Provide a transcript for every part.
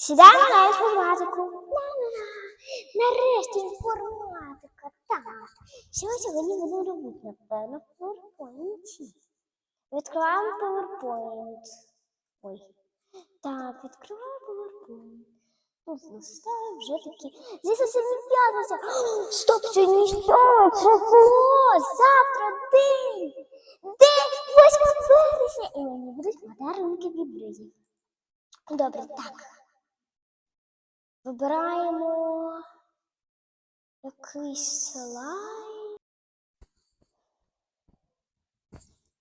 Сідаємо на інформатику. Ла-ла-ла. Нарешті інформатика. Так. Ми сьогодні будемо робити, напевно, в PowerPoint. Відкриваємо PowerPoint. Ой. Так, відкриваємо PowerPoint. Тут листаю вже такі. Здесь сьогодні п'ятниця. Стоп, сьогодні що? Число! Завтра день! День 8 вересня! І мені будуть подарунки від друзів. Добре, так. Вибираємо якийсь слайд.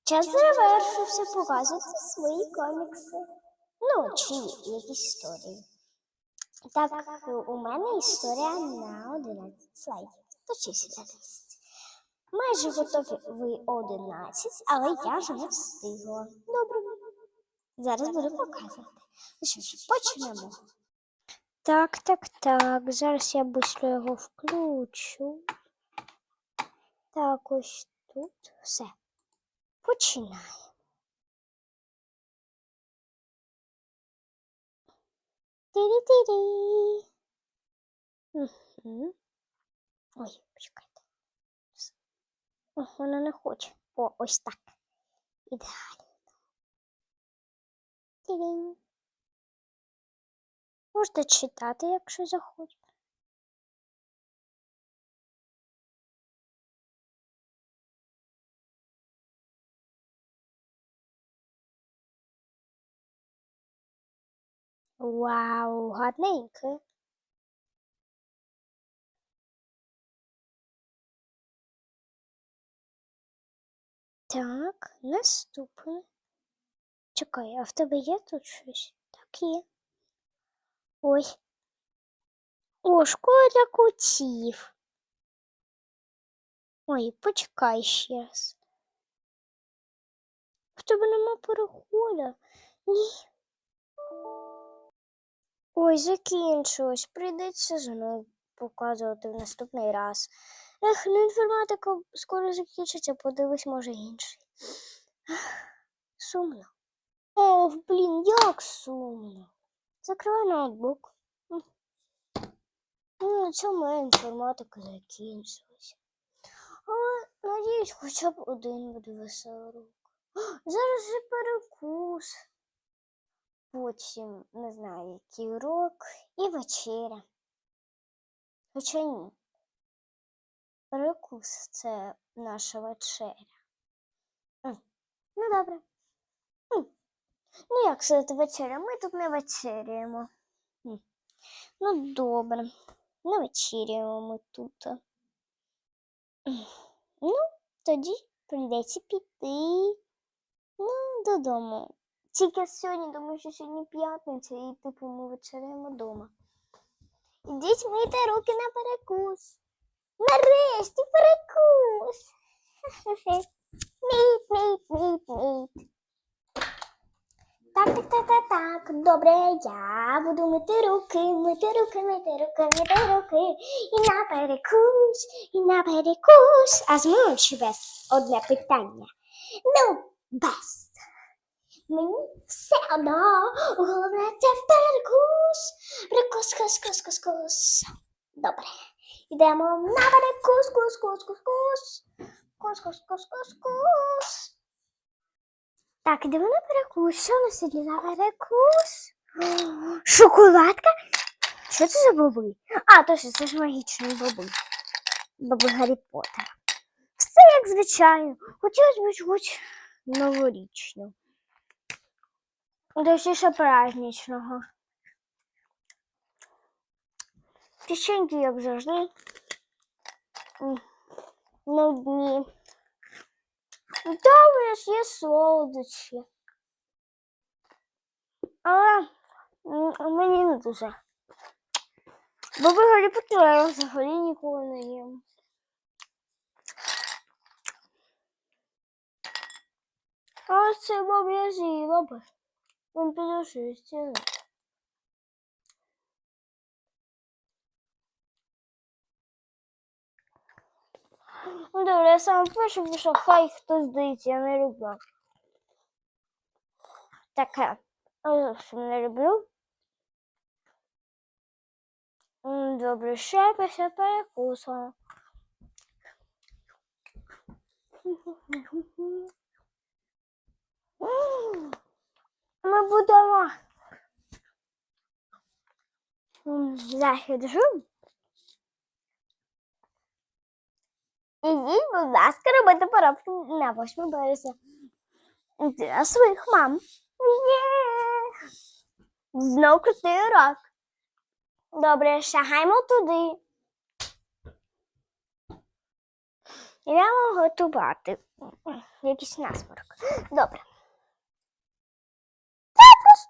Час завершився, показуйте свої комікси. Ну, чи якісь історії. Так, у мене історія на 11 слайдів. Точніше 11. Майже готові 11, але я вже не встигла. Добре. Зараз буду показувати. Ну що ж, почнемо. Так, так, так. Зараз я швидко його включу. Так, ось тут. Все. Починаємо. Тирі-тирі. Угу. Ой, почекайте. О, вона не хоче. О, ось так. Ідеально. Тирінь. Можете читати, якщо захочете. Вау, гарненьке. Так, наступне. Чекай, а в тебе є тут щось? Так є. Ой. О, школа для котів. Ой, почекай ще раз. В тебе нема переходу? Ні. Ой, закінчилось. Прийдеться знову показувати в наступний раз. Ех, ну інформатика скоро закінчиться, подивись, може, інший. Сумно. Ох, блін, як сумно. Закривай ноутбук. Ну, на цьому моя інформатика закінчилася. Але, надіюсь, хоча б один буде веселий. Зараз же перекус. Потім, не знаю, який урок і вечеря. Хоча ні. Перекус це наша вечеря. Ну, добре. Ну, як це вечеря? Ми тут не вечеряємо. Ну, добре. Не вечеряємо ми тут. Ну, тоді прийдеться піти. Ну, додому. Тільки сьогодні, тому що сьогодні п'ятниця, і типу ми вечеряємо вдома. Ідіть мийте руки на перекус. Нарешті перекус. Міт, міт, міт, міт. Так, так, так, так, так. Добре, я буду мити руки, мити руки, мити руки, мити руки. І на перекус, і на перекус. А з милим чи без? Одне питання. Ну, без. Мені все одно. Головне це перекус. Перекус, кус, кус, кус, кус. Добре. Йдемо на перекус, кус, кус, кус, кус. Кус, кус, кус, кус, кус. Так, йдемо на перекус. Що у нас сьогодні на перекус? Шоколадка? Що це за боби? А, точно, це ж магічні боби. Боби Гаррі Поттера. Все як звичайно. Хотілося б чогось новорічного. Точніше праздничного. Печеньки, як завжди. Нудні. Добре ж є солодощі. Але мені не дуже. Бо Гаррі Поттера я взагалі ніколи не їм. А це боб я з'їла би. Він підошистий. Ну, добре, я саме перше пішов, хай хтось здається, я не люблю. Таке. Зовсім не люблю. добре, ще після перекусу. Ми будемо захід жив. Ідіть, будь ласка, робити поробки на 8 березня. Для своїх мам. Є! Знов крутий урок. Добре, шагаймо туди. Йдемо готувати. Якийсь насморк. Добре.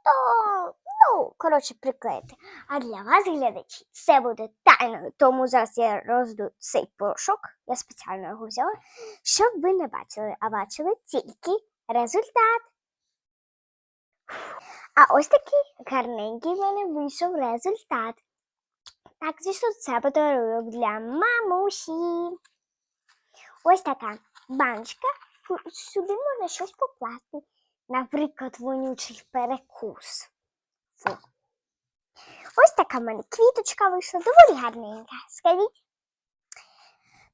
Просто, ну, коротше, приклеїти. А для вас, глядачі, це буде тайною. Тому зараз я розду цей порошок. Я спеціально його взяла, щоб ви не бачили, а бачили тільки результат. А ось такий гарненький в мене вийшов результат. Так, звісно, це подарунок для мамусі. Ось така баночка. Сюди можна щось покласти. Наприклад, вонючий перекус. Фу. Ось така в мене квіточка вийшла, доволі гарненька. Скажіть.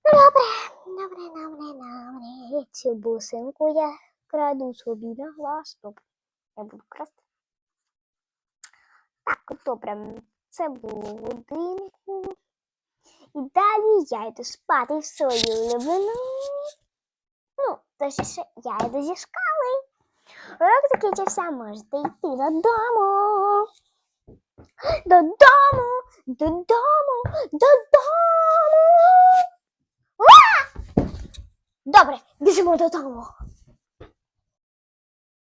Ну, добре, добре, добре, добре. Цю бусинку я краду собі на глаз. Стоп. Я буду красти. Так, добре. Це було годинку. І далі я йду спати в свою улюблену. Ну, точніше, я йду зі школи. Урок закінчився, можете йти додому. Додому, додому, додому. Уа! Добре, біжимо додому.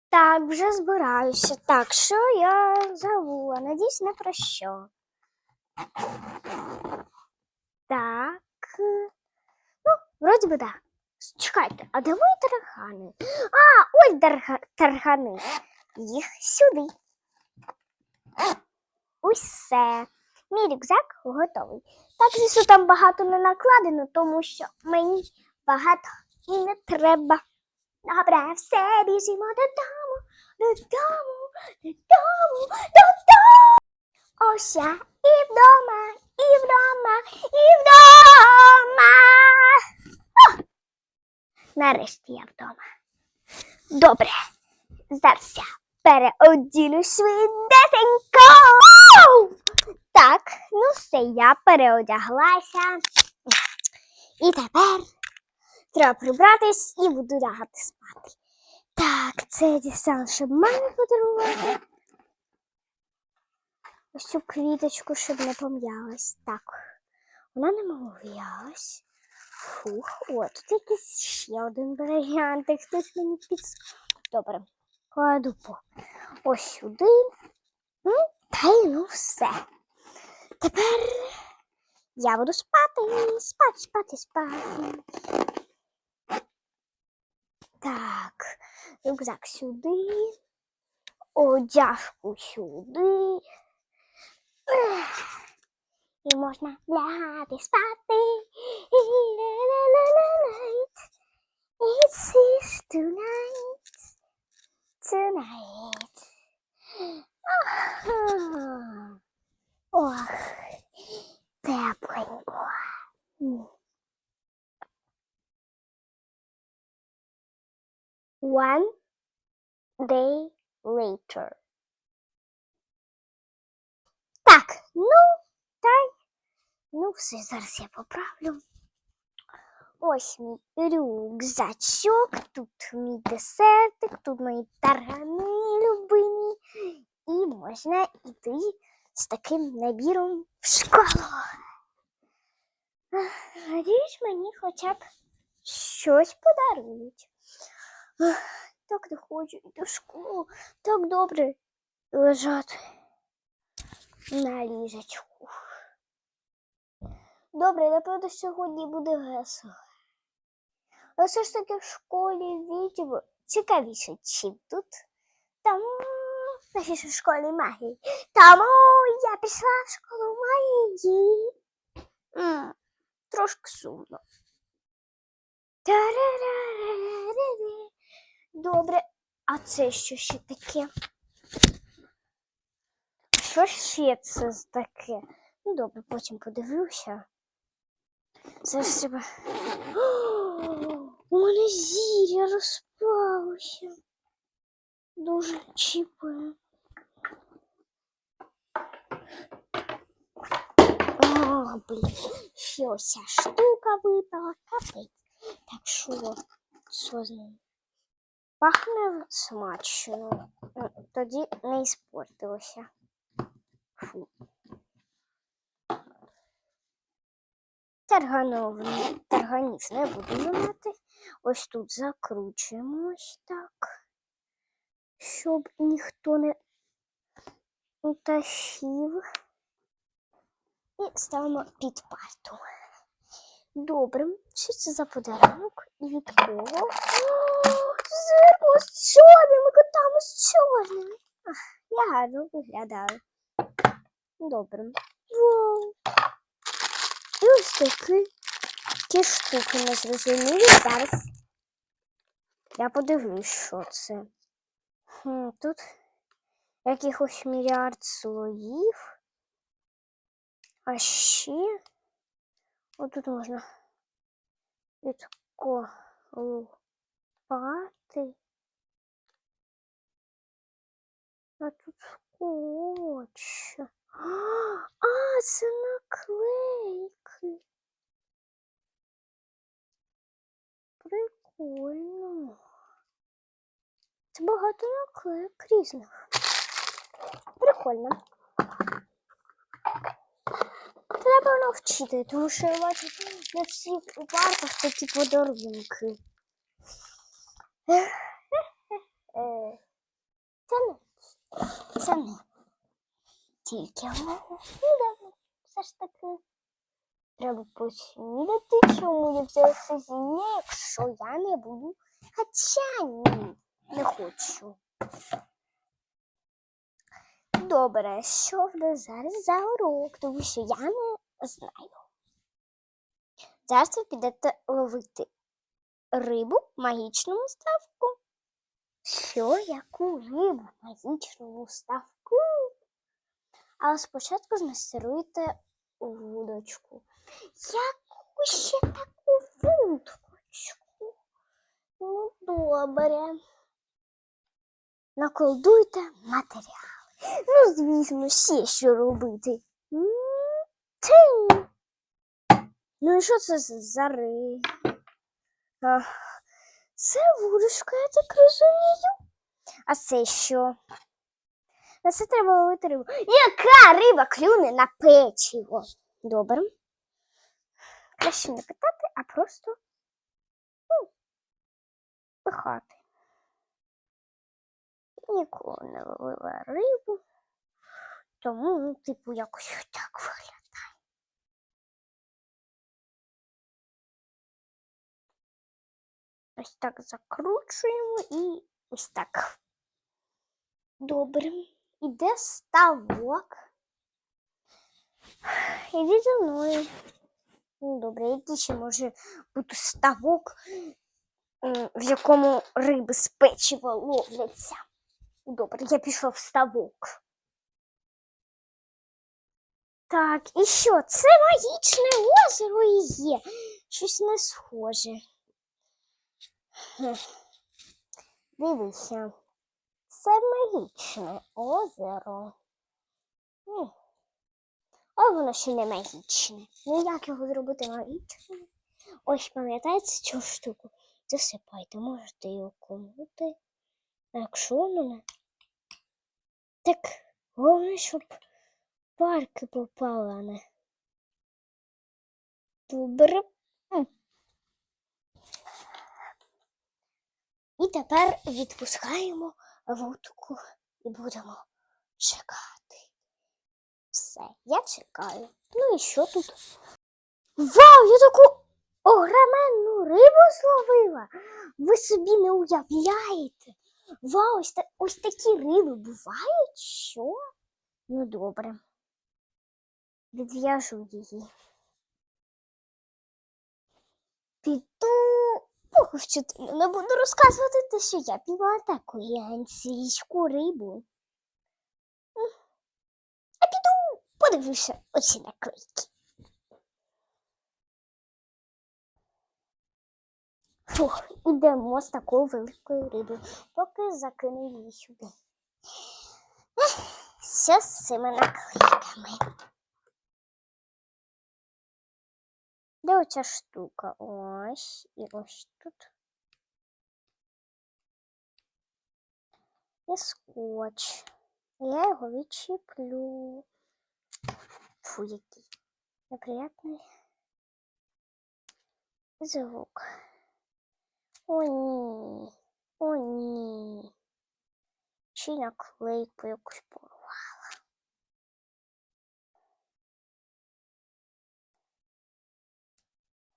Так, вже збираюся. Так, що я забула? Надіюсь, не про що. Так. Ну, вроді би, так. Чекайте, а де мої таргани? А, ось тарга- таргани. Їх сюди. Усе. Мій рюкзак готовий. Так, звісно, там багато не накладено, тому що мені багато і не треба. Добре, все, біжимо додому, додому, додому, додому. Ось і вдома, і вдома, і вдома. О! Нарешті я вдома. Добре, зараз я переодінусь швидесенько. Так, ну все, я переодяглася. І тепер треба прибратись і буду лягати спати. Так, це дістала, щоб мамі подарувати. Ось цю квіточку, щоб не пом'ялась. Так, вона не пом'ялась. Фух, о, тут якийсь ще один варіант, хтось мені підс... Добре, кладу по ось сюди. Ну, та й ну все. Тепер я буду спати, спати, спати, спати. Так, рюкзак сюди, одяжку сюди. Ех, І можна лягати спати. Ла-ла-ла-ла-лайт. It's is tonight. Tonight. Ага. Ох, тепленько. М. One day later. Так, ну, та й ну все, зараз я поправлю. Ось мій рюкзачок, тут мій десертик, тут мої таргани любимі. І можна йти з таким набіром в школу. Надіюсь, мені хоча б щось подарують. Так не хочу йти в школу. Так добре лежати на ліжечку. Добре, напевно, сьогодні буде весело. Але все ж таки в школі відео цікавіше, чим тут. Тому нашій ж школі магії. Тому я пішла в школу магії. М, Трошки сумно. Добре, а це що ще таке? Що ще це таке? Ну, добре, потім подивлюся. Зараз треба. У мене зір'я розпалося. Дуже чіпає. О, блін, ще ось ця штука випала, капець. Так що, що з ним? Пахне смачно. Е, Тоді не іспортилося. Фу. Тарганов, тарганів не буду мати. Ось тут закручуємо ось так, щоб ніхто не утащив. І ставимо під парту. Добре, що це за подарунок? Від кого? О, Зеркало з чорними котами з чорними. Я гарно виглядаю. Добре. Вау. І ось такі ті штуки незрозумілі. Зараз я подивлюсь, що це. Хм, тут якихось мільярд слоїв. А ще отут можна відкопати. А тут скотч. А, це наклейки. Прикольно. Це багато наклейок різних. Прикольно. Треба навчити, тому що я бачу на всіх парках такі подарунки. Це не. Це не. Тільки. Ну, все ж таки. Треба поснідати, чому я взяла сезіння, якщо я не буду. Хоча ні, не хочу. Добре, що в нас зараз за урок, тому що я не знаю. Зараз ви підете ловити рибу в магічному ставку. Що, яку рибу в магічному ставку? Але спочатку змастеруйте вудочку. Яку ще таку вудочку? Ну, добре. Наколдуйте матеріал. Ну, звісно, ще що робити. Ну і що це за ри? Це вудочка, я так розумію. А це що? На це треба ловити рибу. Яка риба клюне на печиво? Добре. Краще не питати, а просто ну, пихати. Ніколи не ловила рибу, тому, ну, типу, якось так виглядає. Ось так закручуємо і ось так. Добре. Іде ставок. Іди за мною. Добре, який ще може бути ставок, в якому риби з печива ловляться. Добре, я пішов в ставок. Так, і що? Це магічне озеро і є. Щось не схоже. Дивися. Це магічне озеро. М. А воно ще не магічне. Ну як його зробити магічним? Ось пам'ятаєте цю штуку? Засипайте, можете її окунути. А якщо воно не. Так головне, щоб парки попала а не. Добре. І тепер відпускаємо вудку і будемо чекати. Все, я чекаю. Ну і що тут? Вау, я таку огроменну рибу зловила. Ви собі не уявляєте. Вау, ось, та- ось такі риби бувають? Що? Ну добре. Відв'яжу її. Піду повчити. Не буду розказувати те, що я піймала таку гігантську рибу. А піду подивлюся. оці наклейки. Фух, ідемо з такою великою рибою, поки закину її сюди. Що з цими наклейками? Де оця штука? Ось і ось тут. І скотч. Я його відчіплю. Фу, який неприятний звук. О, ні. О, ні. Чи наклейку якусь порвала.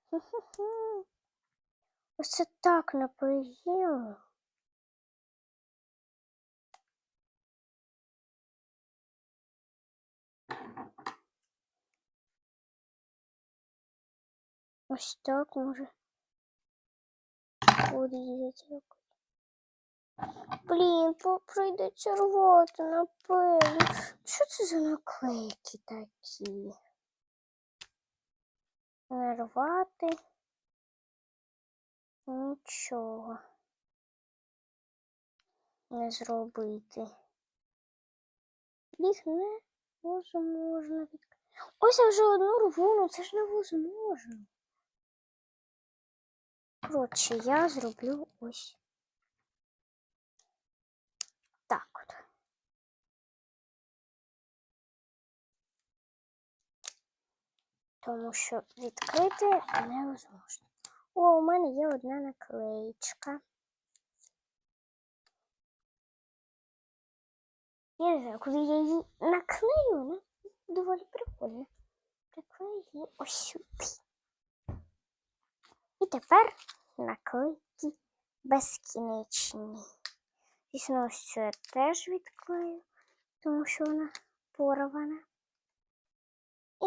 Хе-хе-хе. Ось це так наприємно. Ось так може. Порізати якось. Блін, по- прийдеться рвати, напевно. Що це за наклейки такі? Не. Нічого. Не зробити. Їх не можна відкрити. Ось я вже одну рву, ну це ж невозможно. Коротше, я зроблю ось так от. Тому що відкрити невозможно. О, у мене є одна наклеїчка. Я не знаю, куди я її наклею, вона доволі прикольна. Приклею її ось сюди. І тепер наклейки безкінечні. Звісно, ось цю я теж відклею, тому що вона порвана. І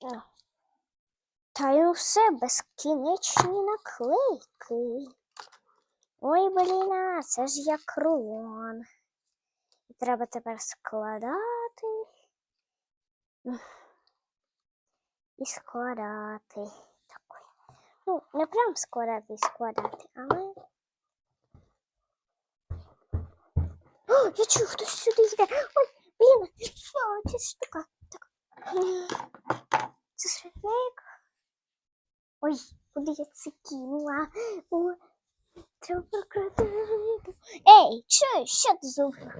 ну, та й все безкінечні наклейки. Ой, блін, це ж як рулон. І треба тепер складати. І складати. Так. Ну, не прям складати і складати, але. О, я чую, хтось сюди йде. Ой, блін, що ця штука? Так. Це світник. Ой, куди я це кинула? О, треба вікно. Ей, чуєш, що ти зробив?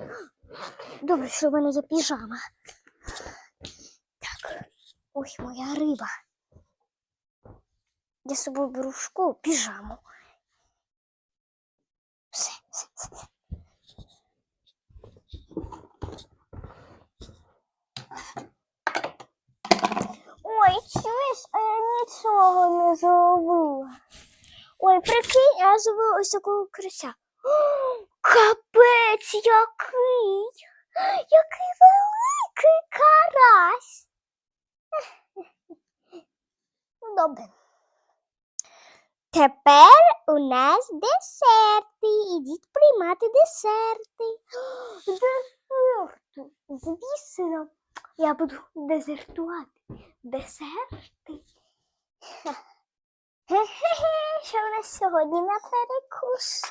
Добре, що в мене є піжама. Так, ой, моя риба. Я з собою беру в школу піжаму. Все, все, все. все. Ой, чуєш, а я нічого не зробила. Ой, прикинь, я зробила ось такого крися. Капець який! Який великий карась. Ну, добре. Тепер у нас десерти. Ідіть приймати десерти. Десерти. Звісно, я буду дезертувати. Десерти. Хе-хе-хе, що у нас сьогодні на перекус?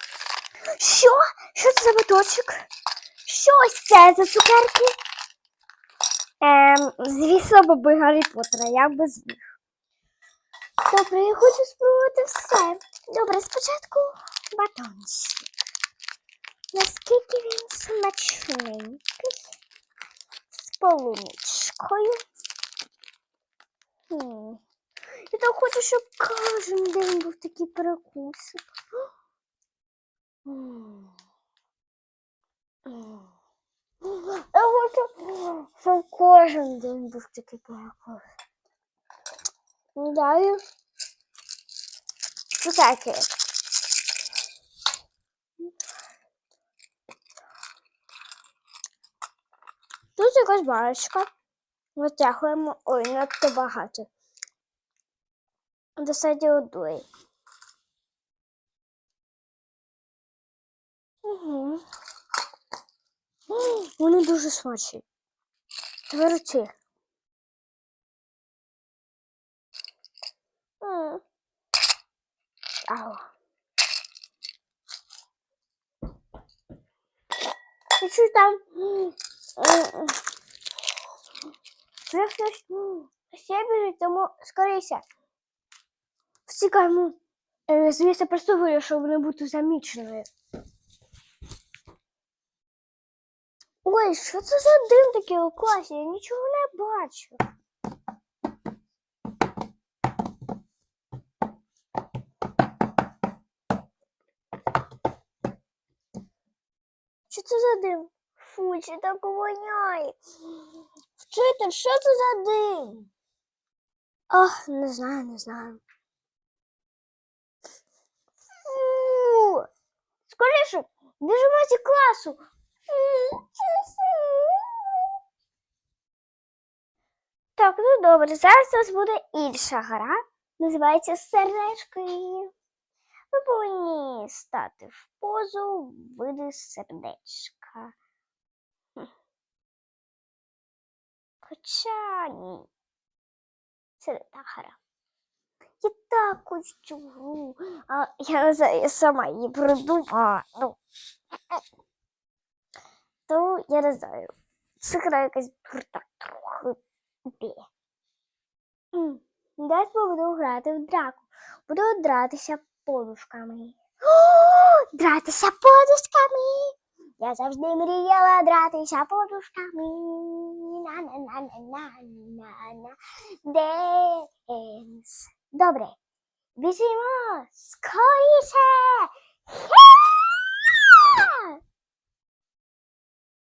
Що? Що це за биточок? Що ось це за цукерки? Ем, звісно, боби Гаррі Поттера, як без них. Добре, я хочу спробувати все. Добре, спочатку батончик. Наскільки він смачненький. З полуничкою. Хм. Я так хочу, щоб кожен день був такий перекусик. М. М. Я хочу, щоб кожен день був такий перекусик. Далі. Цукерки. Тут якась барочка. Витягуємо. Ой, надто багато. Досаділо дуй. Угу. Вони дуже смачні. Тверці. Ау. І що там? М, ще біжить, тому скоріше. Втікаємо. Е, Звісно, вирішив, щоб не бути заміченою. Ой, що це за дим такий у класі? Я нічого не бачу. Що це за дим? Фу, чи так воняє. Вчитель, що це за дим? Ах, не знаю, не знаю. Фу! Скоріше, біжимо зі класу. Так, ну добре, зараз у нас буде інша гра. Називається сердечки. Ви повинні стати в позу види сердечка. Хоча ні. Це не та гра. Я так хочу цю гру. А я не знаю, я сама її придумала. Ну. То я не знаю. Це гра якась дурна трохи. М, Десь буду грати в драку. Буду дратися подушками. О, дратися подушками. Я завжди мріяла дратися подушками. На-на-на-на-на-на-на. Денс. Добре. Біжимо скоріше. Ха!